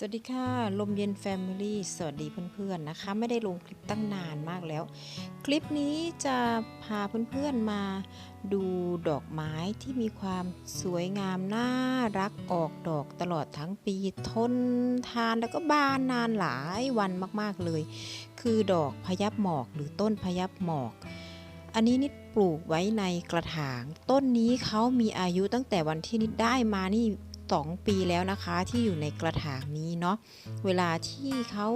สวัสดีค่ะ ลมเย็นแฟมิลี่สวัสดีเพื่อนๆนะคะ ไม่ได้ลงคลิปตั้งนานมากแล้ว คลิปนี้จะพาเพื่อนๆมาดูดอกไม้ที่มีความสวยงามน่ารักออกดอกตลอดทั้งปีทนทานแล้วก็บานนานหลายวันมากๆเลย คือดอกพยับหมอกหรือต้นพยับหมอก อันนี้นิดปลูกไว้ในกระถาง ต้นนี้เขามีอายุตั้งแต่วันที่นิดได้มานี่ 2 ปีแล้วนะคะที่อยู่ในกระถางนี้เนาะเวลาที่เขา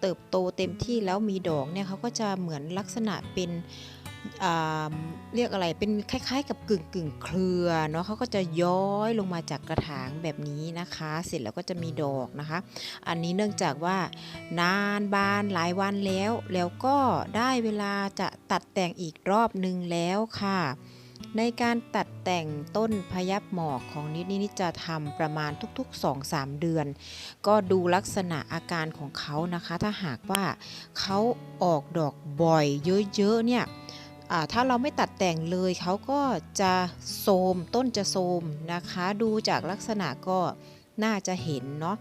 เติบโตเต็มที่แล้วมีดอกเนี่ยเขาก็จะเหมือนลักษณะเป็นเรียกอะไรเป็นคล้าย ๆ กับกึ่งกึ่งเครือเนาะเขาก็จะย้อยลงมาจากกระถางแบบนี้นะคะ เสร็จแล้วก็จะมีดอกนะคะ อันนี้เนื่องจากว่านานบานหลายวันแล้ว แล้วก็ได้เวลาจะตัดแต่งอีกรอบนึงแล้วค่ะ ในการตัดแต่งต้นพยับหมอกของนิดนิดจะทำประมาณทุกๆ 2-3 เดือน ก็ดูลักษณะอาการของเขานะคะ ถ้าหากว่าเขาออกดอกบ่อยเยอะๆเนี่ยถ้าเราไม่ตัดแต่งเลยเขาก็จะโทมต้นจะโทมนะคะ ดูจากลักษณะก็ น่าจะเห็นเนาะ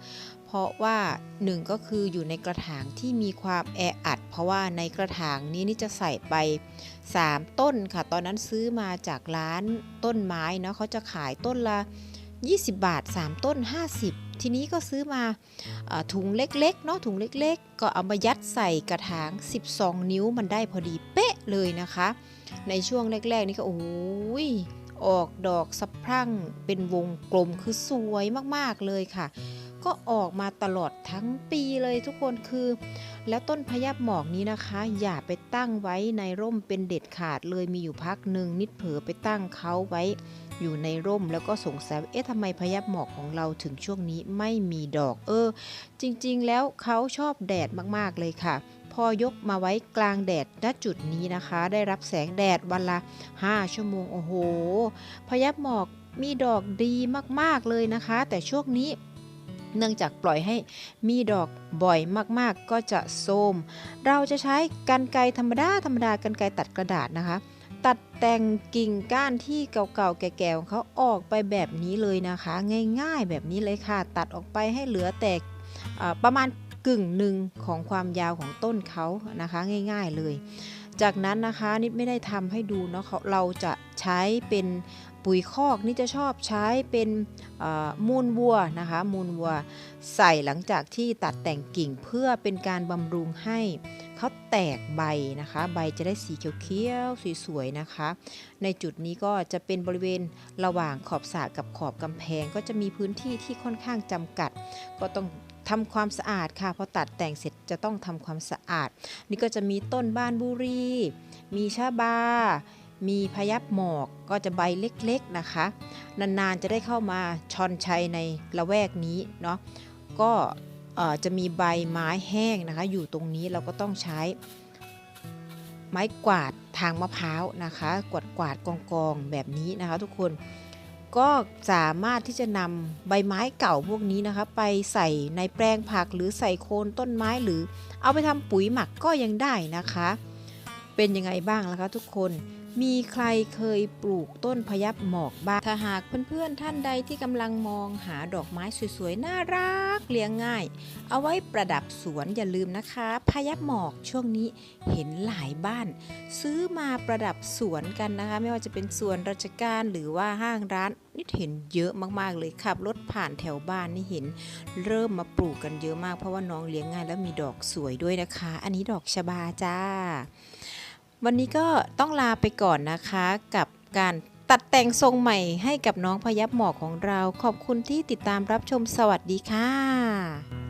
เพราะว่าหนึ่งก็คืออยู่ในกระถางที่มีความแออัด เพราะว่าในกระถางนี้นี่จะใส่ไป 3 ต้นค่ะ ตอนนั้นซื้อมาจากร้านต้นไม้เนาะเขาจะขายต้นละ 20 บาท 3 ต้น 50 ทีนี้ก็ซื้อมาอถุงเล็กๆเนาะถุงเล็กๆ ก็เอามายัดใส่กระถาง 12 นิ้วมันได้พอดีเป๊ะเลยนะคะ ในช่วงแรกๆนี่ก็โอ้ย ออกดอกสะพรั่งเป็นวงกลมคือสวยมากๆเลยค่ะ ก็ออกมาตลอดทั้งปีเลยทุกคนคือ แล้วต้นพยับหมอกนี้นะคะ อย่าไปตั้งไว้ในร่มเป็นเด็ดขาดเลยมีอยู่พักหนึ่งนิดเผลอไปตั้งเขาไว้อยู่ในร่มแล้วก็สงสัยเอ๊ะทำไมพยับหมอกของเราถึงช่วงนี้ไม่มีดอกเออ จริงๆแล้วเขาชอบแดดมากๆเลยค่ะ พอยกมาไว้กลางแดดณจุดนี้นะคะ ได้รับแสงแดดวันละ 5 ชั่วโมง โอ้โห พยับหมอกมีดอกดีมากๆเลยนะคะ แต่ช่วงนี้เนื่องจากปล่อยให้มีดอกบ่อยมากๆ ก็จะโทมเราจะใช้กันไกรธรรมดาธรรมดากันไกรตัดกระดาษนะคะ ตัดแต่งกิ่งก้านที่เก่าๆแก่ๆของเขาออกไปแบบนี้เลยนะคะ ง่ายๆแบบนี้เลยค่ะ ตัดออกไปให้เหลือแต่ประมาณ กึ่งหนึ่งของความยาวของต้นเขานะคะง่ายๆเลย จากนั้นนะคะนิดไม่ได้ทำให้ดูเนาะเขาเราจะใช้เป็นปุ๋ยคอกนี่จะชอบใช้เป็นมูลวัวนะคะมูลวัวใส่หลังจากที่ตัดแต่งกิ่งเพื่อเป็นการบำรุงให้เขาแตกใบนะคะ ใบจะได้สีเขียวๆสวยๆนะคะ ในจุดนี้ก็จะเป็นบริเวณระหว่างขอบสระกับขอบกำแพง ก็จะมีพื้นที่ที่ค่อนข้างจำกัด ก็ต้อง ทำความสะอาดค่ะพอตัดแต่งเสร็จจะต้องทำความสะอาด นี่ก็จะมีต้นบ้านบุรี มีชาบา มีพยับหมอกก็จะใบเล็กๆนะคะ นานๆจะได้เข้ามาชอนชัยในละแวกนี้เนาะก็จะมีใบไม้แห้งนะคะ อยู่ตรงนี้เราก็ต้องใช้ไม้กวาดทางมะพร้าวนะคะ กวาดกวาดกองกองๆแบบนี้นะคะ ทุกคน ก็สามารถที่จะนำใบไม้เก่าพวกนี้นะคะ ไปใส่ในแปลงผักหรือใส่โคนต้นไม้หรือเอาไปทำปุ๋ยหมักก็ยังได้นะคะ เป็นยังไงบ้างล่ะคะทุกคน มีใครเคยปลูกต้นพยับหมอกบ้าง ถ้าหากเพื่อนๆท่านใดที่กำลังมองหาดอกไม้สวยๆ น่ารักเลี้ยงง่าย เอาไว้ประดับสวนอย่าลืมนะคะ พยับหมอกช่วงนี้เห็นหลายบ้าน ซื้อมาประดับสวนกันนะคะ ไม่ว่าจะเป็นสวนราชการหรือว่าห้างร้านนี่เห็นเยอะมากๆเลยขับรถผ่านแถวบ้านนี่เห็น เริ่มมาปลูกกันเยอะมากเพราะว่าน้องเลี้ยงง่ายแล้วมีดอกสวยด้วยนะคะ อันนี้ดอกชบาจ้า วันนี้ก็ต้องลาไปก่อนนะคะกับการตัดแต่งทรงใหม่ให้กับน้องพยับหมอกของเรา ขอบคุณที่ติดตามรับชมสวัสดีค่ะ